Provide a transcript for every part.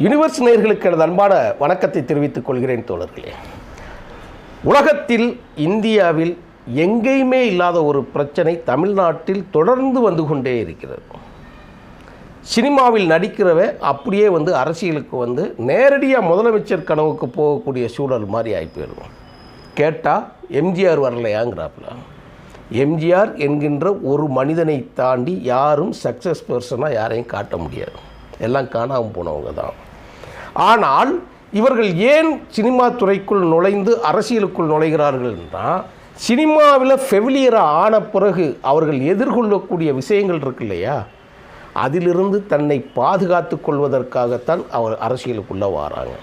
Universe நேர்களுக்கு எனது அன்பான வணக்கத்தை தெரிவித்துக் கொள்கிறேன் தோழர்களே. உலகத்தில் இந்தியாவில் எங்கேயுமே இல்லாத ஒரு பிரச்சனை தமிழ்நாட்டில் தொடர்ந்து வந்து கொண்டே இருக்கிறது. சினிமாவில் நடிக்கிறவ அப்படியே வந்து அரசியலுக்கு வந்து நேரடியாக முதலமைச்சர் கனவுக்கு போகக்கூடிய சூழல் மாதிரி ஆகி போயிடும் கேட்டால் எம்ஜிஆர் வரலையாங்கிறாப்புல. எம்ஜிஆர் என்கின்ற ஒரு மனிதனை தாண்டி யாரும் சக்ஸஸ் பர்சனாக யாரையும் காட்ட முடியாது. எல்லாம் காணாமல் போனவங்க தான் ஆனால் இவர்கள் ஏன் சினிமா துறைக்குள் நுழைந்து அரசியலுக்குள் நுழைகிறார்கள் என்றால் சினிமாவில் ஃபெவிலியராக ஆன பிறகு அவர்கள் எதிர்கொள்ளக்கூடிய விஷயங்கள் இருக்கு இல்லையா? அதிலிருந்து தன்னை பாதுகாத்து கொள்வதற்காகத்தான் அவர் அரசியலுக்குள்ளே வராங்க.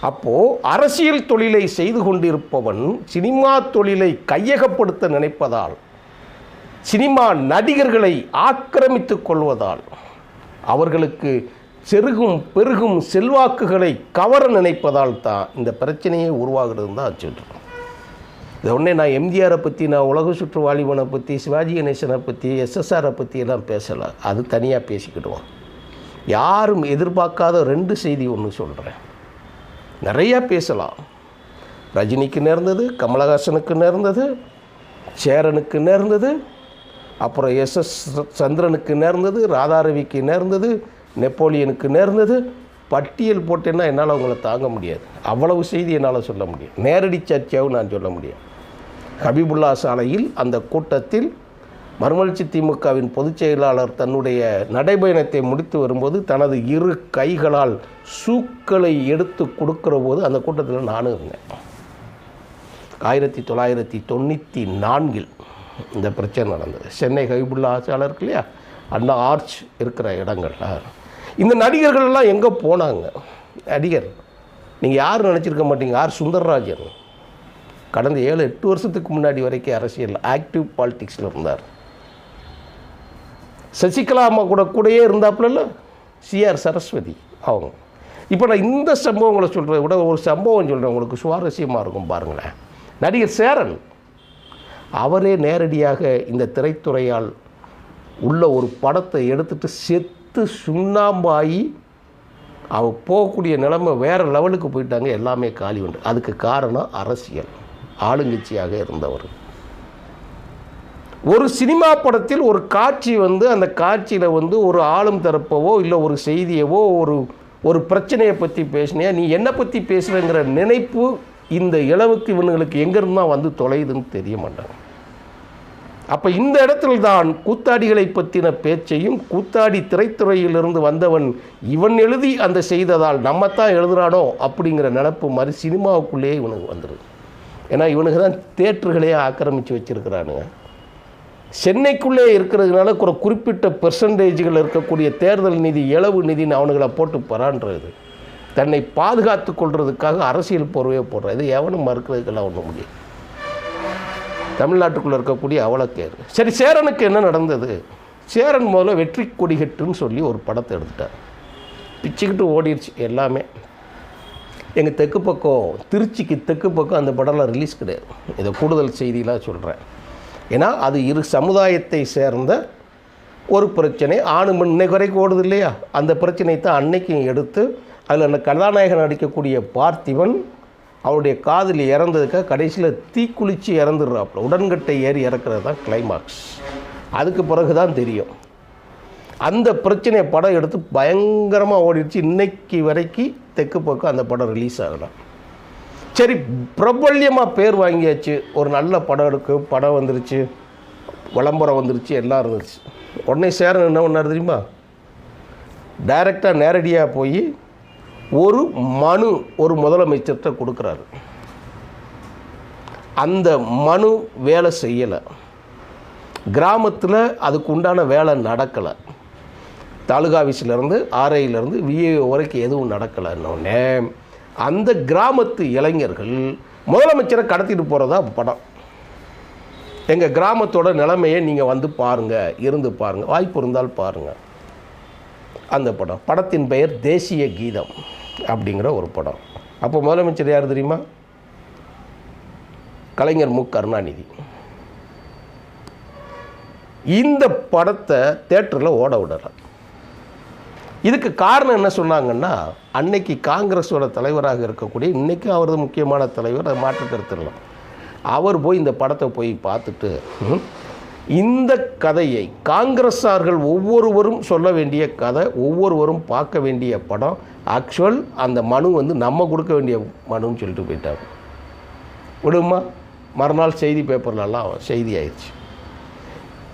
அப்போது அரசியல் தொழிலை செய்து கொண்டிருப்பவன் சினிமா தொழிலை கையகப்படுத்த நினைப்பதால் சினிமா நடிகர்களை ஆக்கிரமித்துக் கொள்வதால் அவர்களுக்கு செருகும் பெருகும் செல்வாக்குகளை கவர நினைப்பதால் தான் இந்த பிரச்சனையே உருவாகிறது தான் சொல்கிறோம் இதை உடனே நான் எம்ஜிஆரை பற்றி நான் உலக சுற்று வாலிபனை பற்றி சிவாஜி கணேசனை பற்றி எஸ்எஸ்ஆரை பற்றி எல்லாம் பேசலை. அது தனியாக பேசிக்கிடுவோம். யாரும் எதிர்பார்க்காத ரெண்டு செய்தி ஒன்று சொல்கிறேன் நிறையா பேசலாம். ரஜினிக்கு நேர்ந்தது கமலஹாசனுக்கு நேர்ந்தது சேரனுக்கு நேர்ந்தது அப்புறம் எஸ்எஸ் சந்திரனுக்கு நேர்ந்தது ராதாரவிக்கு நேர்ந்தது நெப்போலியனுக்கு நேர்ந்தது பட்டியல் போட்டேன்னா என்னால் அவங்கள தாங்க முடியாது. அவ்வளவு செய்தி என்னால் சொல்ல முடியும். நேரடி சர்ச்சையாகவும் நான் சொல்ல முடியும். ஹபீபுல்லா சாலையில் அந்த கூட்டத்தில் மறுமலர்ச்சி திமுகவின் பொதுச் செயலாளர் தன்னுடைய நடைபயணத்தை முடித்து வரும்போது தனது இரு கைகளால் சூக்களை எடுத்து கொடுக்குற போது அந்த கூட்டத்தில் நானும் இருந்தேன். ஆயிரத்தி தொள்ளாயிரத்தி தொண்ணூற்றி நான்கில் இந்த பிரச்சனை நடந்தது. சென்னை ஹைபுல்லா ஆட்சியாளர் இருக்கு இல்லையா? அந்த ஆர்ச் இருக்கிற இடங்கள்ல. இந்த நடிகர்கள் எல்லாம் எங்கே போனாங்க? நடிகர். நீங்கள் யாரும் நினச்சிருக்க மாட்டீங்க? ஆர். சுந்தரராஜன். கடந்த ஏழு எட்டு வருஷத்துக்கு முன்னாடி வரைக்கும் அரசியல் ஆக்டிவ் பாலிட்டிக்ஸில் இருந்தார். சசிகலா அம்மா கூட கூடயே இருந்தாப்புல சிஆர் சரஸ்வதி அவங்க. இப்போ நான் இந்த சம்பவங்களை சொல்கிறத விட ஒரு சம்பவம் சொல்கிறேன் உங்களுக்கு சுவாரஸ்யமாக இருக்கும் பாருங்களேன். நடிகர் சேரன். அவரே நேரடியாக இந்த திரைத்துறையால் உள்ள ஒரு படத்தை எடுத்துட்டு செத்து சுண்ணாம்பாயி அவ போகக்கூடிய நிலைமை வேறு லெவலுக்கு போயிட்டாங்க. எல்லாமே காலி உண்டு. அதுக்கு காரணம் அரசியல். ஆளுங்கட்சியாக இருந்தவர். ஒரு சினிமா படத்தில் ஒரு காட்சி வந்து அந்த காட்சியில் வந்து ஒரு ஆளும் தரப்பவோ இல்லை ஒரு செய்தியவோ ஒரு ஒரு பிரச்சனையை பற்றி பேசினியா? நீ என்னை பற்றி பேசுகிறங்கிற நினைப்பு இந்த இளவுக்கு இவனுங்களுக்கு எங்கேருந்து தான் வந்து தொலையுதுன்னு தெரிய மாட்டாங்க. அப்போ இந்த இடத்துல தான் கூத்தாடிகளை பற்றின பேச்சையும் கூத்தாடி திரைத்துறையிலிருந்து வந்தவன் இவன் எழுதி அந்த செய்ததால் நம்மத்தான் எழுதுகிறானோ அப்படிங்கிற நினப்பு மாதிரி சினிமாவுக்குள்ளேயே இவனுக்கு வந்துடுது ஏன்னா இவனுக்கு தான் தேட்டர்களையே ஆக்கிரமித்து வச்சுருக்கிறானுங்க. சென்னைக்குள்ளே இருக்கிறதுனால ஒரு குறிப்பிட்ட பெர்சன்டேஜ்கள் இருக்கக்கூடிய தேர்தல் நிதி இளவு நிதின்னு அவனுங்களை போட்டு பரான்றது. தன்னை பாதுகாத்து கொள்வதுக்காக அரசியல் போர்வையை போடுறது இது எவனும் மறுக்கிறதுக்கெல்லாம் ஒன்றும் முடியும் தமிழ்நாட்டுக்குள்ளே இருக்கக்கூடிய அவலக்கேர் சரி சேரனுக்கு என்ன நடந்தது? சேரன் முதல்ல வெற்றி கொடிகட்டுன்னு சொல்லி ஒரு படத்தை எடுத்துட்டார். பிச்சுக்கிட்டு ஓடிடுச்சு எல்லாமே. எங்கள் தெற்கு பக்கம் திருச்சிக்கு தெற்கு பக்கம் அந்த படம்லாம் ரிலீஸ் கிடையாது. இதை கூடுதல் செய்தியெலாம் சொல்கிறேன் ஏன்னா அது இரு சமுதாயத்தை சேர்ந்த ஒரு பிரச்சனை. ஆணு மண் இன்னைக்கு வரைக்கும் ஓடுது இல்லையா? அந்த பிரச்சனையை தான் அன்னைக்கும் எடுத்து அதில் அந்த கதாநாயகன் நடிக்கக்கூடிய பார்த்திபன் அவருடைய காதில் இறந்ததுக்காக கடைசியில் தீக்குளிச்சு இறந்துடுறாப்புல. உடன்கட்டை ஏறி இறக்குறது தான் கிளைமாக்ஸ் அதுக்கு பிறகு தான் தெரியும். அந்த பிரச்சனையை படம் எடுத்து பயங்கரமாக ஓடிடுச்சு. இன்னைக்கு வரைக்கும் தெற்கு பக்கம் அந்த படம் ரிலீஸ் ஆகலாம் சரி பிரபல்யமாக பேர் வாங்கியாச்சு. ஒரு நல்ல படம் எடுக்கு படம் வந்துருச்சு. விளம்பரம் வந்துருச்சு. எல்லாம் இருந்துச்சு. உடனே சேரன் என்ன பண்ணார் தெரியுமா? டைரெக்டாக நேரடியாக போய் ஒரு மனு ஒரு முதலமைச்சர்கிட்ட கொடுக்குறாரு. அந்த மனு வேலை செய்யலை. கிராமத்தில் அதுக்கு உண்டான வேலை நடக்கலை. தாலுகா ஆஃபீஸ்லேருந்து ஆர்ஐயிலேருந்து விஏஓ வரைக்கும் எதுவும் நடக்கலைன்னொடனே அந்த கிராமத்து இளைஞர்கள் முதலமைச்சரை கடத்திட்டு போகிறதா படம். எங்கள் கிராமத்தோட நிலைமையை நீங்கள் வந்து பாருங்கள் இருந்து பாருங்கள் வாய்ப்பு இருந்தால் பாருங்கள் அந்த படம். படத்தின் பெயர் தேசிய கீதம் அப்படிங்கிற ஒரு படம். அப்போ முதலமைச்சர் யார் தெரியுமா? கலைஞர் மு. கருணாநிதி. இந்த படத்தை தேட்டரில் ஓட விடலை. இதுக்கு காரணம் என்ன சொன்னாங்கன்னா அன்னைக்கு காங்கிரஸோட தலைவராக இருக்கக்கூடிய இன்னைக்கு அவரது முக்கியமான தலைவர் அது மாற்று அவர் போய் இந்த படத்தை போய் பார்த்துட்டு இந்த கதையை காங்கிரஸார்கள் ஒவ்வொருவரும் சொல்ல வேண்டிய கதை ஒவ்வொருவரும் பார்க்க வேண்டிய படம் ஆக்சுவல் அந்த மனு வந்து நம்ம கொடுக்க வேண்டிய மனுன்னு சொல்லிட்டு போயிட்டாங்க விடுமா? மறுநாள் செய்தி பேப்பர்லலாம் செய்தி ஆயிடுச்சு.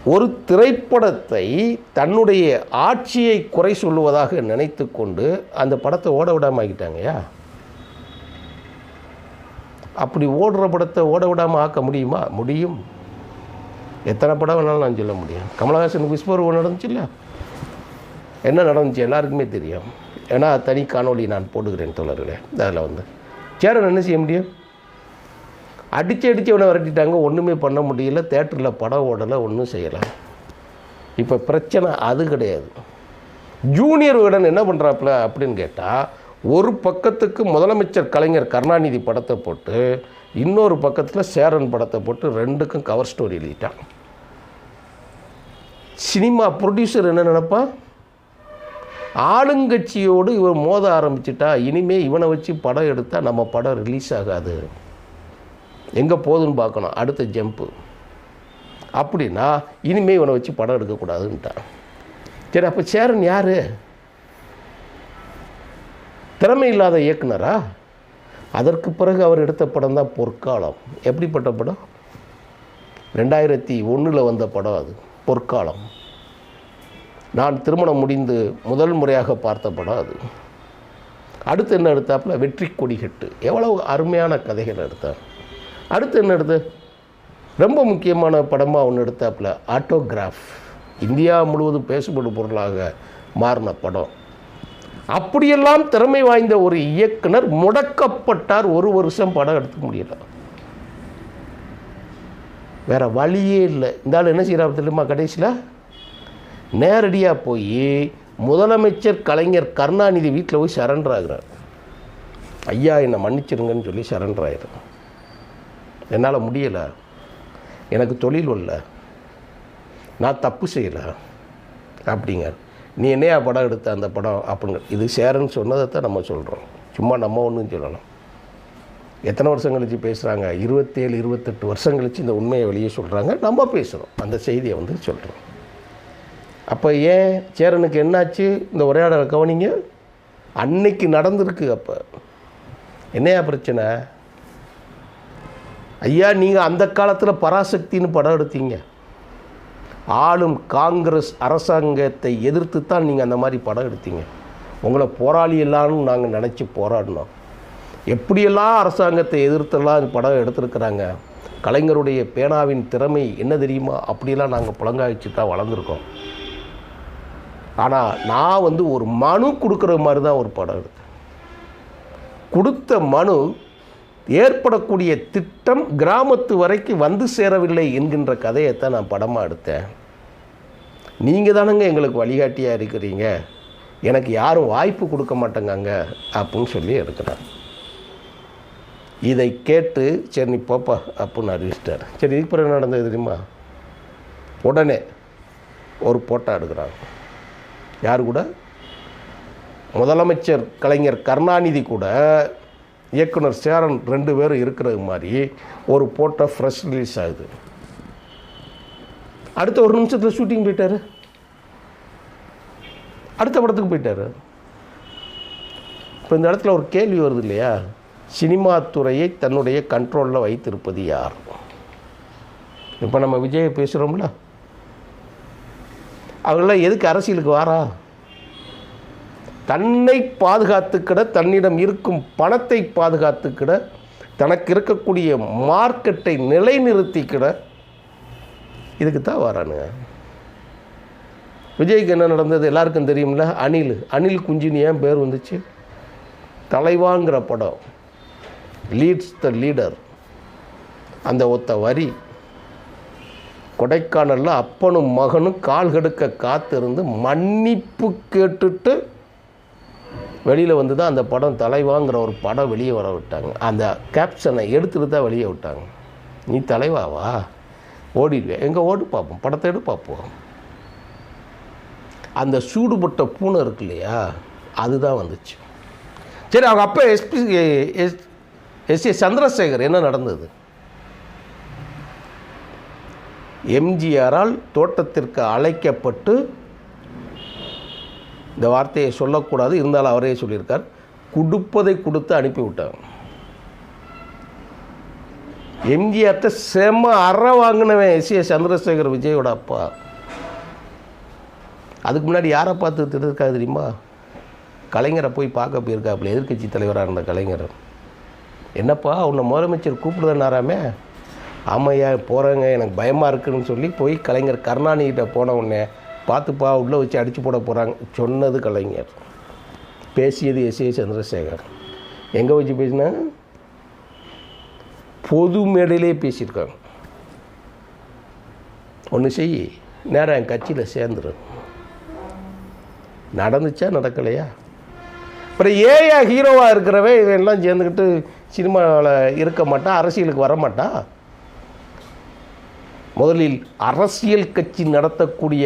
ஒரு திரைப்படத்தை தன்னுடைய ஆட்சியை குறை சொல்லுவதாக நினைத்து கொண்டு அந்த படத்தை ஓட விடாம ஆக்கிட்டாங்கய்யா அப்படி ஓடுற படத்தை ஓட விடாமல் ஆக்க முடியுமா? முடியும். எத்தனை படம் வேணாலும் நான் சொல்ல முடியும். கமலஹாசனுக்கு விஸ்வர் நடந்துச்சு இல்லை என்ன நடந்துச்சு எல்லாருக்குமே தெரியும். ஏன்னா தனி காணொலி நான் போட்டுக்கிறேன் தோழர்களே. அதில் வந்து. சேரன் என்ன செய்ய முடியும்? அடித்து அடித்து அவனை விரட்டிட்டாங்க. ஒன்றுமே பண்ண முடியல. தேட்டரில் படம் ஓடலை. ஒன்றும் செய்யலை. இப்போ பிரச்சனை அது கிடையாது. ஜூனியர் விகடன் என்ன பண்ணுறாப்புல அப்படின்னு கேட்டால் ஒரு பக்கத்துக்கு முதலமைச்சர் கலைஞர் கருணாநிதி படத்தை போட்டு இன்னொரு பக்கத்தில் சேரன் படத்தை போட்டு ரெண்டுக்கும் கவர் ஸ்டோரி எழுதிட்டான். சினிமா ப்ரொடியூசர் என்ன நினப்பான் ஆளுங்கட்சியோடு இவர் மோத ஆரம்பிச்சிட்டா இனிமே இவனை வச்சு படம் எடுத்தால் நம்ம படம் ரிலீஸ் ஆகாது. எங்கே போகுதுன்னு பார்க்கணும். அடுத்த ஜம்ப்பு அப்படின்னா இனிமேல் இவனை வச்சு படம் எடுக்கக்கூடாதுன்ட்டான். சரி அப்போ சேரன் யார்? திறமை இல்லாத இயக்குனரா? அதற்கு பிறகு அவர் எடுத்த படம் தான் பொற்காலம். எப்படிப்பட்ட படம்? ரெண்டாயிரத்தி ஒன்றில் வந்த படம் அது. பொற்காலம். நான் திருமணம் முடிந்து முதல் முறையாக பார்த்த படம் அது. அடுத்து என்ன எடுத்தாப்புல? வெற்றி கொடிகட்டு எவ்வளவு அருமையான கதைகள் எடுத்தார். அடுத்து என்ன எடுத்து? ரொம்ப முக்கியமான படமாக ஒன்று எடுத்தாப்புல? ஆட்டோகிராஃப். இந்தியா முழுவதும் பேசுபடும் பொருளாக மாறின படம். அப்படியெல்லாம் திறமை வாய்ந்த ஒரு இயக்குனர் முடக்கப்பட்டார். ஒரு வருஷம் படம் எடுக்க முடியலை. வேறு வழியே இல்லை. இந்த ஆள் என்ன செய்கிறார் தெரியுமா கடைசியில்? நேரடியாக போய் முதலமைச்சர் கலைஞர் கருணாநிதி வீட்டில் போய் சரண்டர் ஆகிறார். ஐயா என்னை மன்னிச்சிருங்கன்னு சொல்லி சரண்டர் ஆயிடுறேன் என்னால் முடியலை. எனக்கு தொழில் இல்லை. நான் தப்பு செய்யலை. அப்படிங்க நீ என்னையா படம் எடுத்த அந்த படம்? அப்படிங்க இது சேரன்னு சொன்னதை தான் நம்ம சொல்கிறோம் சும்மா நம்ம ஒன்றும் சொல்லலாம் எத்தனை வருஷம் கழித்து பேசுகிறாங்க இருபத்தேழு இருபத்தெட்டு வருஷம் கழிச்சு இந்த உண்மையை வெளியே சொல்கிறாங்க நம்ம பேசுகிறோம் அந்த செய்தியை வந்து சொல்கிறோம் அப்போ ஏன் சேரனுக்கு என்னாச்சு? இந்த உரையாடலை கவனிங்க. அன்னைக்கு நடந்திருக்கு அப்போ. என்னையா பிரச்சனை? ஐயா நீங்கள் அந்த காலத்தில் பராசக்தின்னு படம் எடுத்தீங்க. ஆளும் காங்கிரஸ் அரசாங்கத்தை எதிர்த்து தான் நீங்கள் அந்த மாதிரி படம் எடுத்தீங்க. உங்களை போராளி எல்லாரும் நாங்கள் நினச்சி போராடினோம். எப்படியெல்லாம் அரசாங்கத்தை எதிர்த்தெல்லாம் இந்த படம் எடுத்திருக்கிறாங்க? கலைஞருடைய பேனாவின் திறமை என்ன தெரியுமா? அப்படியெல்லாம் நாங்கள் புலங்காய்ச்சி தான் வளர்ந்துருக்கோம். ஆனால் நான் வந்து ஒரு மனு கொடுக்குற மாதிரி தான் ஒரு படம் எடுத்தேன் கொடுத்த மனு ஏற்படக்கூடிய திட்டம் கிராமத்து வரைக்கும் வந்து சேரவில்லை என்கின்ற கதையை தான் நான் படமாக எடுத்தேன். நீங்கள் தானங்க எங்களுக்கு வழிகாட்டியாக இருக்கிறீங்க. எனக்கு யாரும் வாய்ப்பு கொடுக்க மாட்டேங்காங்க அப்படின்னு சொல்லி எடுக்கிறேன் இதை கேட்டு சரி நீ போப்பா அப்புடின்னு அறிவிச்சிட்டார். சரி இதுக்கு பிறகு என்ன நடந்தது தெரியுமா? உடனே ஒரு போட்டோ எடுக்கிறாங்க. யார் கூட? முதலமைச்சர் கலைஞர் கருணாநிதி கூட. இயக்குனர் சேரன் ரெண்டு பேரும் இருக்கிறது மாதிரி ஒரு போட்டோ ஃப்ரெஷ் ரிலீஸ் ஆகுது. அடுத்த ஒரு நிமிஷத்தில் ஷூட்டிங் போயிட்டார். அடுத்த படத்துக்கு போயிட்டார். இப்போ இந்த இடத்துல ஒரு கேள்வி வருது இல்லையா? சினிமா துறையை தன்னுடைய கண்ட்ரோலில் வைத்திருப்பது யார்? இப்போ நம்ம விஜயை பேசுகிறோம்ல அவர்களாம் எதுக்கு அரசியலுக்கு வாரா? தன்னை பாதுகாத்துக்கிட தன்னிடம் இருக்கும் பணத்தை பாதுகாத்துக்கிட தனக்கு இருக்கக்கூடிய மார்க்கெட்டை நிலைநிறுத்திக்கிட இதுக்கு தான் வரானுங்க. விஜய்க்கு என்ன நடந்தது எல்லாருக்கும் தெரியும்ல? அனில். அனில் குஞ்சினி ஏன் பேர் வந்துச்சு? தலைவாங்கிற படம். லீட்ஸ் த லீடர் அந்த ஒத்த வரி கொடைக்கானலில் அப்பனும் மகனும் கால் கெடுக்க காத்திருந்து மன்னிப்பு கேட்டுட்டு வெளியில் வந்து தான் அந்த படம் தலைவாங்கிற ஒரு படம் வெளியே வர விட்டாங்க. அந்த கேப்ஷனை எடுத்துகிட்டு தான் வெளியே விட்டாங்க. நீ தலைவாவா? ஓடிடுவேன் எங்கே ஓடு பார்ப்போம் படத்தை எடு பார்ப்போம் அந்த சூடுபட்ட பூனை இருக்கு இல்லையா? அதுதான் வந்துச்சு. சரி அவங்க அப்போ SP S S A Chandrasekhar என்ன நடந்தது? எம்ஜிஆரால் தோட்டத்திற்கு அழைக்கப்பட்டு இந்த வார்த்தையை சொல்லக்கூடாது இருந்தாலும் அவரே சொல்லியிருக்கார். கொடுப்பதை கொடுத்து அனுப்பி எம்ஜிஆர்கிட்ட செம அற வாங்கினவன் எஸ் ஏ சந்திரசேகர் விஜயோட அப்பா. அதுக்கு முன்னாடி யாரை பார்த்து திட்டிருக்காது தெரியுமா? கலைஞரை போய் பார்க்க போயிருக்காப்புல எதிர்கட்சி தலைவராக இருந்த கலைஞர். என்னப்பா உன்னை முதலமைச்சர் கூப்பிடுதுனாராமே ஆமையா போகிறேங்க எனக்கு பயமாக இருக்குன்னு சொல்லி போய் கலைஞர் கருணாநிதிகிட்ட போன உடனே பார்த்துப்பா உள்ளே வச்சு அடித்து போட போகிறாங்க சொன்னது கலைஞர். பேசியது எஸ் ஏ சந்திரசேகர். எங்கே வச்சு பேசினாங்க பொது மேடையிலே பேசியிருக்காங்க. ஒன்று செய் நேரம் என் கட்சியில் சேர்ந்துரு. நடந்துச்சா நடக்கலையா? அப்புறம் ஏயா ஹீரோவாக இருக்கிறவன் இவெல்லாம் சேர்ந்துக்கிட்டு சினிமாவில் இருக்க மாட்டான் அரசியலுக்கு வர மாட்டான் முதலில் அரசியல் கட்சி நடத்தக்கூடிய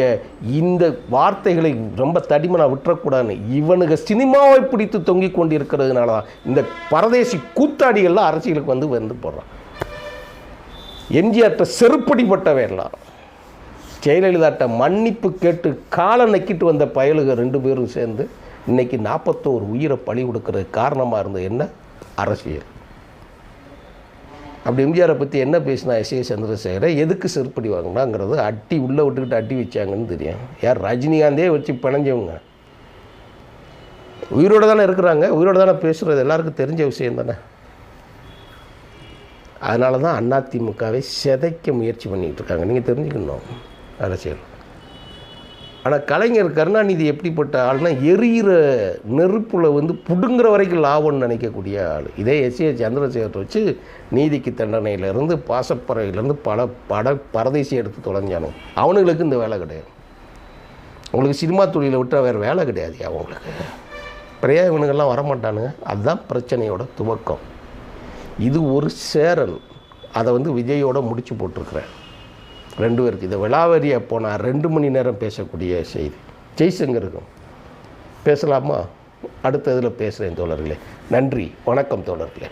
இந்த வார்த்தைகளை ரொம்ப தடிமனாக விட்டுறக்கூடாதுன்னு இவனுங்க சினிமாவை பிடித்து தொங்கிக் கொண்டிருக்கிறதுனால தான் இந்த பரதேசி கூத்தாடிகள்லாம் அரசியலுக்கு வந்து வந்து போடுறான். எம்ஜிஆர்கிட்ட செருப்படிப்பட்டவையெல்லாம் ஜெயலலிதாட்ட மன்னிப்பு கேட்டு காலை நக்கிட்டு வந்த பயலுக ரெண்டு பேரும் சேர்ந்து இன்றைக்கி நாற்பத்தோரு உயிரை பழி கொடுக்கறது காரணமாக இருந்தது என்ன? அரசியல். அப்படி எம்ஜிஆரை பற்றி என்ன பேசினா எஸ் ஏ சந்திரசேகரை எதுக்கு செருப்படி வாங்கினாங்கிறது அட்டி உள்ளே விட்டுக்கிட்டு அட்டி வச்சாங்கன்னு தெரியும். யார்? ரஜினிகாந்தே வச்சு பிணைஞ்சவங்க. உயிரோடு தானே இருக்கிறாங்க. உயிரோடு தானே பேசுகிறது எல்லாருக்கும் தெரிஞ்ச விஷயம் தானே. அதனால தான் அதிமுகவை சிதைக்க முயற்சி பண்ணிகிட்டு இருக்காங்க. நீங்கள் தெரிஞ்சுக்கணும் அரசியல். ஆனால் கலைஞர் கருணாநிதி எப்படிப்பட்ட ஆள்னா எரியிற நெருப்பில் வந்து புடுங்குற வரைக்கும் லாபம்னு நினைக்கக்கூடிய ஆள். இதே எஸ். ஏ. சந்திரசேகர் வச்சு நீதிக்கு தண்டனையிலேருந்து பாசப்பறவையிலேருந்து பல பட பரதேசி எடுத்து தொலைஞ்சானோ. அவனுங்களுக்கு இந்த வேலை கிடையாது. உங்களுக்கு சினிமா தொழிலை விட்டால் வேறு வேலை கிடையாது அவங்களுக்கு. பிறையா இவனுங்கெல்லாம் வரமாட்டானுங்க. அதுதான் பிரச்சனையோட துவக்கம். இது ஒரு சேரன் அதை வந்து விஜயோட முடிச்சு போட்டிருக்கிறேன் ரெண்டு பேருக்கு இதை விழாவரியாக போனால் ரெண்டு மணி நேரம் பேசக்கூடிய செய்தி. ஜெய்சங்கருக்கும் பேசலாமா? அடுத்த இதில் பேசுகிறேன் தோழர்களே. நன்றி. வணக்கம் தோழர்களே.